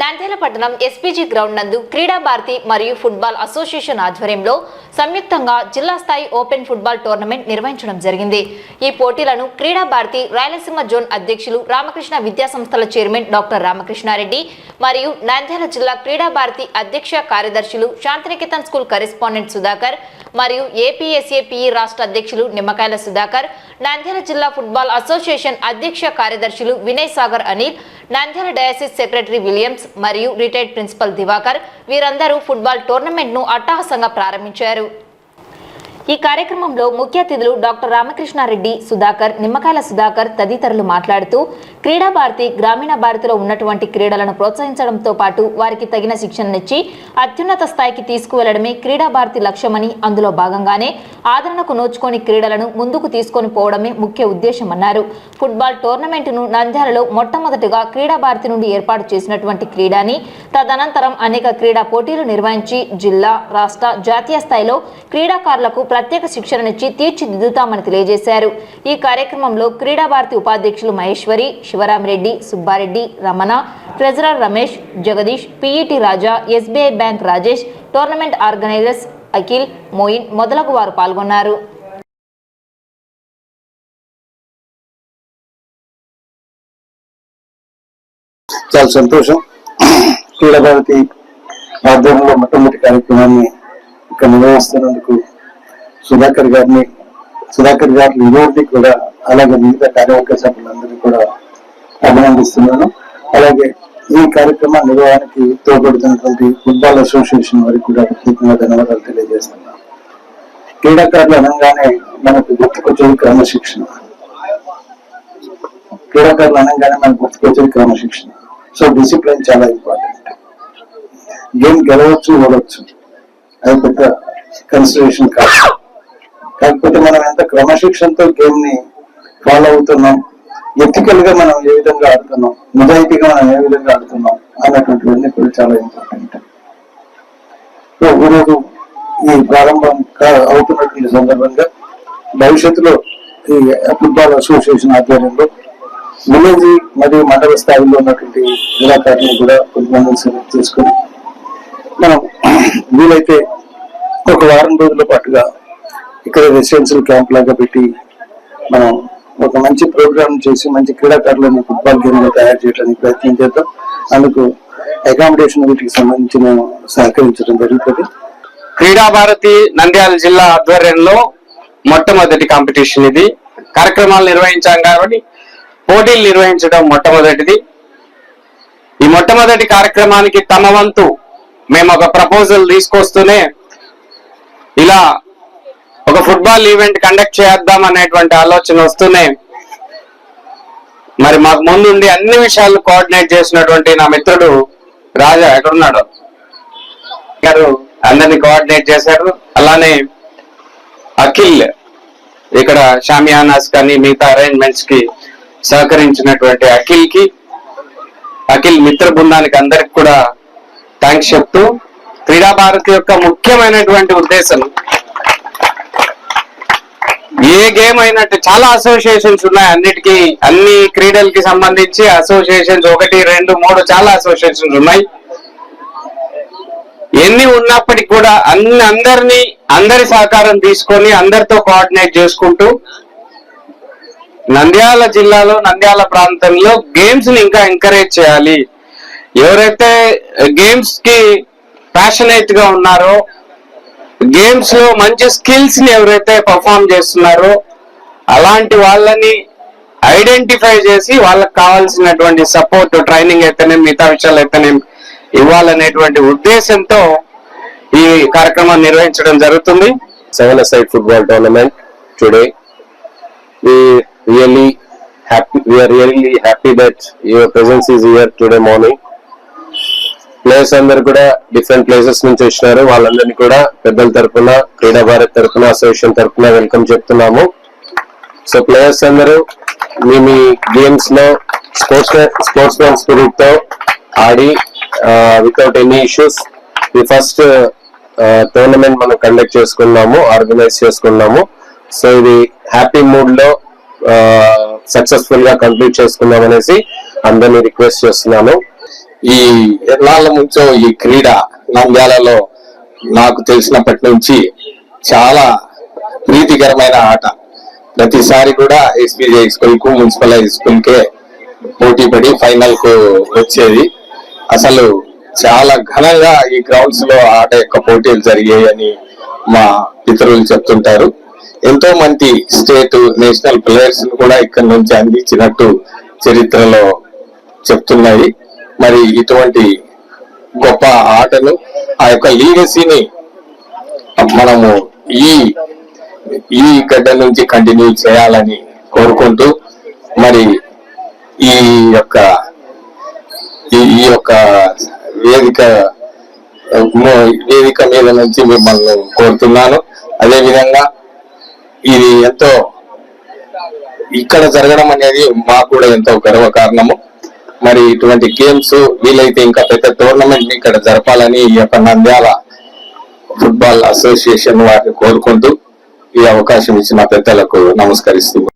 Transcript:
నంద్యాల పట్టణం SPG ground నందు క్రీడా భారతి మరియు ఫుట్బాల్ అసోసియేషన్ ఆధ్వర్యంలో సంయుక్తంగా జిల్లా స్థాయి ఓపెన్ ఫుట్బాల్ టోర్నమెంట్ నిర్వహించడం జరిగింది. ఈ పోటీలను క్రీడా భారతి రాయలసీమ జోన్ అధ్యక్షులు రామకృష్ణ విద్యా సంస్థల చైర్మన్ డాక్టర్ రామకృష్ణారెడ్డి మరియు నంద్యాల జిల్లా క్రీడా భారతి అధ్యక్ష కార్యదర్శులు శాంతినికేతన్ స్కూల్ కరెస్పాండెంట్ సుధాకర్ మరియు ఏపీఎస్ఏపీఈ రాష్ట్ర అధ్యక్షులు నిమ్మకాయల సుధాకర్ నంద్యాల జిల్లా ఫుట్బాల్ అసోసియేషన్ అధ్యక్ష కార్యదర్శులు Vinay Sagar Anil Nandyal diocese secretary Williams మరియు రిటైర్డ్ ప్రిన్సిపల్ దివాకర్ వీరందరూ ఫుట్బాల్ టోర్నమెంట్ను అట్టహాసంగా ప్రారంభించారు. ఈ కార్యక్రమంలో ముఖ్య అతిథులు డాక్టర్ రామకృష్ణారెడ్డి సుధాకర్ నిమ్మకాయల సుధాకర్ తదితరులు మాట్లాడుతూ క్రీడా భారతి గ్రామీణ భారతిలో ఉన్నటువంటి క్రీడలను ప్రోత్సహించడంతో పాటు వారికి తగిన శిక్షణనిచ్చి అత్యున్నత స్థాయికి తీసుకువెళ్ళడమే క్రీడా భారతి లక్ష్యమని అందులో భాగంగానే ఆదరణకు నోచుకొని క్రీడలను ముందుకు తీసుకొని పోవడమే ముఖ్య ఉద్దేశమన్నారు ఫుట్బాల్ టోర్నమెంటును నంద్యాలలో మొట్టమొదటిగా క్రీడా భారతి నుండి ఏర్పాటు చేసినటువంటి క్రీడాని తదనంతరం అనేక క్రీడా పోటీలు నిర్వహించి జిల్లా రాష్ట్ర జాతీయ స్థాయిలో క్రీడాకారులకు ప్రత్యేక శిక్షణనిచ్చి తీర్చిదిద్దుతామని తెలియజేశారు. ఈ కార్యక్రమంలో క్రీడా భారతి ఉపాధ్యక్షులు Maheshwari Shivaramareddy Subbareddy Ramana treasurer Ramesh Jagadish PET Raja SBI bank Rajesh tournament organisers Akhil Moin మొదలగు వారు పాల్గొన్నారు. చాలా సంతోషం. క్రీడా భారతి ఆధ్వర్యంలో మొట్టమొదటి కార్యక్రమాన్ని ఇక్కడ నిర్వహిస్తున్నందుకు సుధాకర్ గారిని సుధాకర్ గారి యువతి కూడా అలాగే మిగతా కార్యవర్గ సభ్యులందరినీ కూడా అభినందిస్తున్నాను. అలాగే ఈ కార్యక్రమ నిర్వహణకి తోడ్పడుతున్నటువంటి ఫుట్బాల్ అసోసియేషన్ వారికి కూడా ప్రత్యేకంగా ధన్యవాదాలు తెలియజేస్తున్నాను. క్రీడాకారులు అనగానే మనకు గుర్తుకొచ్చేది క్రమశిక్షణ. క్రీడాకారులు అనగానే మనకు గుర్తుకొచ్చేది క్రమశిక్షణ. సో డిసిప్లిన్ చాలా ఇంపార్టెంట్. గేమ్ గెలవచ్చు ఓడవచ్చు అది పెద్ద కన్సిడరేషన్ కాదు. క్రమశిక్షణతో గేమ్ని ఫాలో అవుతున్నాం. ఎథికల్గా మనం ఏ విధంగా ఆడుతున్నాం? నిజాయితీగా మనం ఏ విధంగా ఆడుతున్నాం? అన్నటువంటివన్నీ కూడా చాలా ఇంపార్టెంట్. సో ఈరోజు ఈ ప్రారంభం అవుతున్నటువంటి సందర్భంగా భవిష్యత్తులో ఈ ఫుట్బాల్ అసోసియేషన్ ఆధ్వర్యంలో విలేజ్ మరియు మండల స్థాయిలో ఉన్నటువంటి క్రీడాకారులను కూడా కొంతమందిని సెలెక్ట్ చేసుకుని మనం వీలైతే ఒక వారం రోజుల పాటుగా ఇక్కడ రెసిడెన్షియల్ క్యాంప్ లాగా పెట్టి మనం ఒక మంచి ప్రోగ్రామ్ చేసి మంచి క్రీడాకారులను ఫుట్బాల్ గేమ్ తయారు చేయడానికి ప్రయత్నం చేద్దాం. అందుకు అకామిడేషన్ వీటికి సంబంధించి మేము సహకరించడం జరుగుతుంది. క్రీడా భారతి నంద్యాల జిల్లా ఆధ్వర్యంలో మొట్టమొదటి కాంపిటీషన్ ఇది. కార్యక్రమాలు నిర్వహించాం కాబట్టి పోటీలు నిర్వహించడం మొట్టమొదటిది. ఈ మొట్టమొదటి కార్యక్రమానికి తమ వంతు మేము ఒక ప్రపోజల్ తీసుకొస్తూనే ఇలా ఒక ఫుట్బాల్ ఈవెంట్ కండక్ట్ చేద్దాం అనేటువంటి ఆలోచన వస్తూనే మరి మాకు ముందుండి అన్ని విషయాలు కోఆర్డినేట్ చేసినటువంటి నా మిత్రుడు రాజా ఎక్కడున్నాడు? గారు అందరిని కోఆర్డినేట్ చేశారు. అలానే అఖిల్ ఇక్కడ షామియానాస్ కానీ మిగతా అరేంజ్మెంట్స్కి సహకరించినటువంటి అఖిల్కి అఖిల్ మిత్ర బృందానికి అందరికి కూడా థ్యాంక్స్ చెప్తూ క్రీడా భారతి యొక్క ముఖ్యమైనటువంటి ఉద్దేశం ఏ గేమ్ అయినట్టు చాలా అసోసియేషన్స్ ఉన్నాయి. అన్నిటికీ అన్ని క్రీడలకి సంబంధించి అసోసియేషన్స్ ఒకటి రెండు మూడు చాలా అసోసియేషన్స్ ఉన్నాయి. ఎన్ని ఉన్నప్పటికీ కూడా అన్ని అందరినీ అందరి సహకారం తీసుకొని అందరితో కోఆర్డినేట్ చేసుకుంటూ నంద్యాల జిల్లాలో నంద్యాల ప్రాంతంలో గేమ్స్ని ఇంకా ఎంకరేజ్ చేయాలి. ఎవరైతే గేమ్స్కి ప్యాషనేట్గా ఉన్నారో గేమ్స్లో మంచి స్కిల్స్ని ఎవరైతే పర్ఫామ్ చేస్తున్నారో అలాంటి వాళ్ళని ఐడెంటిఫై చేసి వాళ్ళకి కావాల్సినటువంటి సపోర్ట్ ట్రైనింగ్ అయితేనే మిగతా విషయాలు అయితేనే ఇవ్వాలనేటువంటి ఉద్దేశంతో ఈ కార్యక్రమం నిర్వహించడం జరుగుతుంది seven side football tournament today We really happy. We are really happy that your presence is here today morning. Players అందరు కూడా డిఫరెంట్ ప్లేసెస్ నుంచి వచ్చినారు. వాళ్ళందరినీ కూడా పెద్దల తరపున క్రీడా భారత్ తరపున అసోసియేషన్ తరఫున వెల్కమ్ చెప్తున్నాము. సో ప్లేయర్స్ అందరూ మీ మీ గేమ్స్లో స్పోర్ట్స్ స్పోర్ట్స్ మ్యాన్ స్పిరిట్తో ఆడి వితౌట్ ఎనీ ఇష్యూస్ ఈ ఫస్ట్ టోర్నమెంట్ మనం కండక్ట్ చేసుకున్నాము ఆర్గనైజ్ చేసుకున్నాము. సో ఇది హ్యాపీ మూడ్లో సక్సెస్ఫుల్గా కంప్లీట్ చేసుకుందాం అనేసి అందరినీ రిక్వెస్ట్ చేస్తున్నాను. ఈ ఎన్నాళ్ళ నుంచో ఈ క్రీడ నంద్యాలలో నాకు తెలిసినప్పటి నుంచి చాలా ప్రీతికరమైన ఆట. ప్రతిసారి కూడా ఎస్పీజే స్కూల్కు మున్సిపల్ హై స్కూల్ కే పోటీ పడి ఫైనల్కు వచ్చేది. అసలు చాలా ఘనంగా ఈ గ్రౌండ్స్లో ఆట యొక్క పోటీలు జరిగాయని మా పితరులు చెప్తుంటారు. ఎంతో మంది స్టేట్ నేషనల్ ప్లేయర్స్ కూడా ఇక్కడ నుంచి అందించినట్టు చరిత్రలో చెప్తున్నాయి. మరి ఇటువంటి గొప్ప ఆటను ఆ యొక్క లీగసీని మనము ఈ ఈ గడ్డ నుంచి కంటిన్యూ చేయాలని కోరుకుంటూ మరి ఈ యొక్క ఈ ఈ యొక్క వేదిక మో- వేదిక మీద నుంచి మిమ్మల్ని కోరుతున్నాను. అదేవిధంగా ఇది ఎంతో ఇక్కడ జరగడం అనేది మాకు కూడా ఎంతో గర్వ కారణము మరి ఇటువంటి గేమ్స్ వీలైతే ఇంకా పెద్ద టోర్నమెంట్ని ఇక్కడ జరపాలని ఈ యొక్క నంద్యాల ఫుట్బాల్ అసోసియేషన్ వారిని కోరుకుంటూ ఈ అవకాశం ఇచ్చిన పెద్దలకు నమస్కరిస్తున్నాను